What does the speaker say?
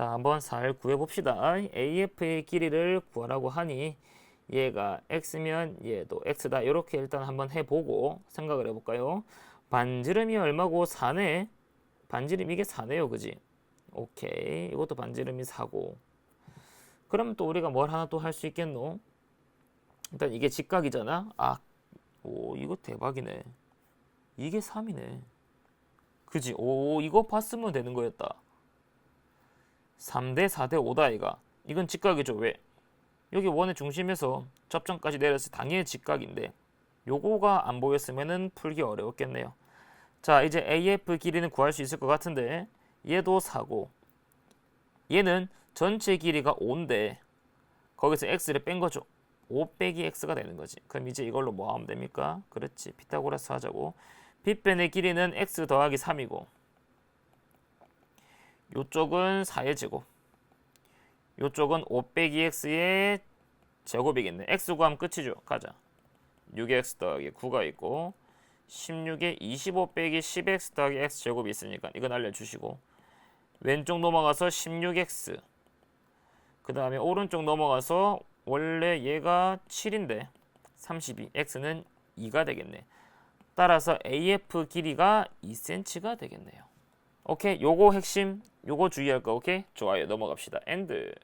자, 한번 잘 구해봅시다. AF의 길이를 구하라고 하니 얘가 x면 얘도 x다. 이렇게 일단 한번 해보고 생각을 해볼까요? 반지름이 얼마고 4네? 반지름 이게 4네요, 그지? 오케이. 이것도 반지름이 4고. 그럼 또 우리가 뭘 하나 또 할 수 있겠노? 일단 이게 직각이잖아. 아, 오, 이거 대박이네. 이게 3이네. 그지? 오, 이거 봤으면 되는 거였다. 3대 4대 5다 이가. 이건 직각이죠. 왜? 여기 원의 중심에서 접점까지 때 당연히 직각인데 요거가 안 보였으면은 풀기 어려웠겠네요. 자, 이제 AF 길이는 구할 수 있을 것 같은데 얘도 4고 얘는 전체 길이가 5인데 거기서 x를 뺀 거죠. 5 빼기 x가 되는 거지. 그럼 이제 이걸로 뭐 하면 됩니까? 그렇지. 피타고라스 하자고. 빗변의 길이는 x 더하기 3이고 요쪽은 4의 제곱. 요쪽은 5 빼기 x의 제곱이겠네. x 구하면 끝이죠. 가자. 6x 더하기 9가 있고 16에 25 빼기 10x 더하기 x 제곱이 있으니까 이건 알려주시고 왼쪽 넘어가서 16x 그 다음에 오른쪽 넘어가서 원래 얘가 7인데 32 x는 2가 되겠네. 따라서 AF 길이가 2cm가 되겠네요. 오케이, 요거 핵심, 요거 주의할 거, 오케이? 좋아요, 넘어갑시다. 엔드.